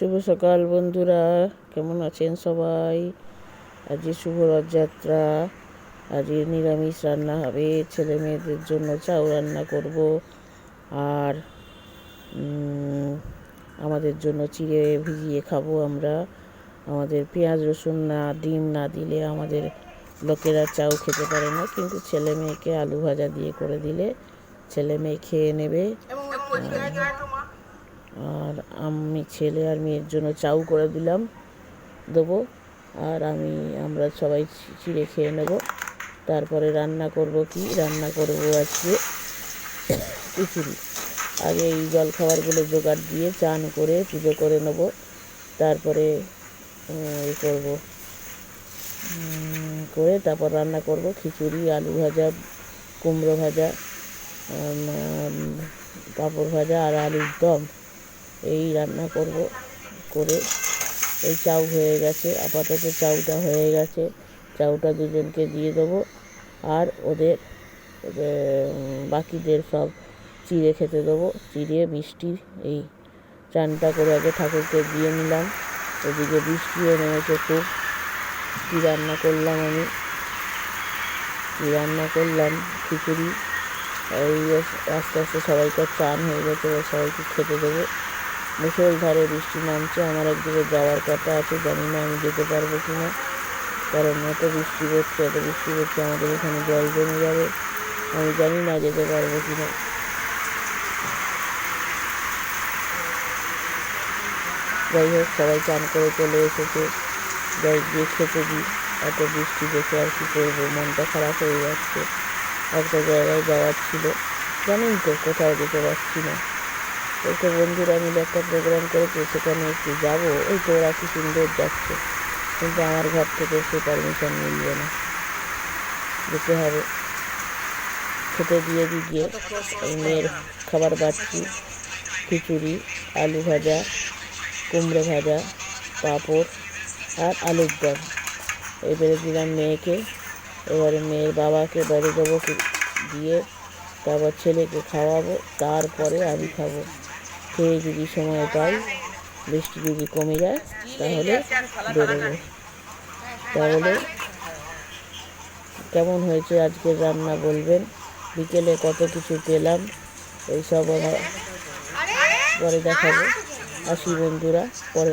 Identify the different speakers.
Speaker 1: শুভ সকাল বন্ধুরা, কেমন আছেন সবাই? আজকে শুভ রথযাত্রা, আজকে নিরামিষ রান্না হবে, ছেলে মেয়েদের জন্য চাউ রান্না করব, আর আমাদের জন্য চিড়ে ভিজিয়ে খাব আমরা। আমাদের পেঁয়াজ, রসুন না, ডিম না দিলে আমাদের লোকেরা চাউ খেতে পারে না, কিন্তু ছেলে মেয়েকে আলু ভাজা দিয়ে করে দিলে ছেলে মেয়ে খেয়ে নেবে। আর আমি ছেলে আর মেয়ের জন্য চাউ করে দিলাম, দেবো। আর আমি, আমরা সবাই চিড়ে খেয়ে নেব। তারপরে রান্না করব কি? রান্না করব আজকে খিচুড়ি। আগে এই জলখাবারগুলো জোগাড় দিয়ে চান করে পুজো করে নেব। তারপরে এই করব করে তারপর রান্না করব খিচুড়ি, আলু ভাজা, কুমড়ো ভাজা পাঁপড় ভাজা আর আলুর দম। এই রান্না করব করে। এই চাউ হয়ে গেছে, আপাতত চাউটা হয়ে গেছে। চাউটা দুজনকে দিয়ে দেবো। আর ওদের বাকিদের সব চিড়ে খেতে দেবো। চিড়ে, মিষ্টি, এই চানটা করে আগে ঠাকুরকে দিয়ে নিলাম। ওদিকে বৃষ্টিও নেমেছে খুব। কী রান্না করলাম আমি? কী রান্না করলাম? খিচুড়ি। এই আস্তে আস্তে সবাইকার চান হয়ে গেছে সবাইকে খেতে দেবো। মুসলধারে বৃষ্টি নামছে, আমার একদিকে যাওয়ার কথা আছে, জানি না আমি যেতে পারব কি না কারণ এত বৃষ্টি পড়ছে এত বৃষ্টি পড়ছে আমাদের এখানে জল জমে যাবে। আমি জানি না যেতে পারব কি না যাই হোক, সবাই চান করে চলে এসেছে। যাই গিয়ে খেতে দিই। এত বৃষ্টি দেখে আর কি করব? মনটা খারাপ হয়ে যাচ্ছে। একটা জায়গায় যাওয়ার ছিল। জানেন তো কোথাও যেতে পারছি না। তো বন্ধুরা মিলে একটা প্রোগ্রাম করেছে, সেখানে একটু যাব। এই তো ওরা কি সুন্দর যাচ্ছে। কিন্তু আমার ঘর থেকে সে পারমিশন মিলবে না। যেতে হবে। খেতে দিয়ে এই মেয়ের খাবার বাড়ছি খিচুড়ি, আলু ভাজা, কুমড়ো ভাজা, পাঁপড় আর আলুর দম। এবারে দিলাম মেয়েকে। এবারে মেয়ের বাবাকে বড় দেবো দিয়ে, তারপর ছেলেকে খাওয়াবো। তারপরে আমি খাব। খেয়ে যদি সময় পাই, বৃষ্টি যদি কমে যায়, তাহলে বেরোবো। তাহলে কেমন হয়েছে আজকের রান্না বলবেন? বিকেলে কত কিছু পেলাম এইসব আমার পরে দেখাবো। আসি বন্ধুরা, পরে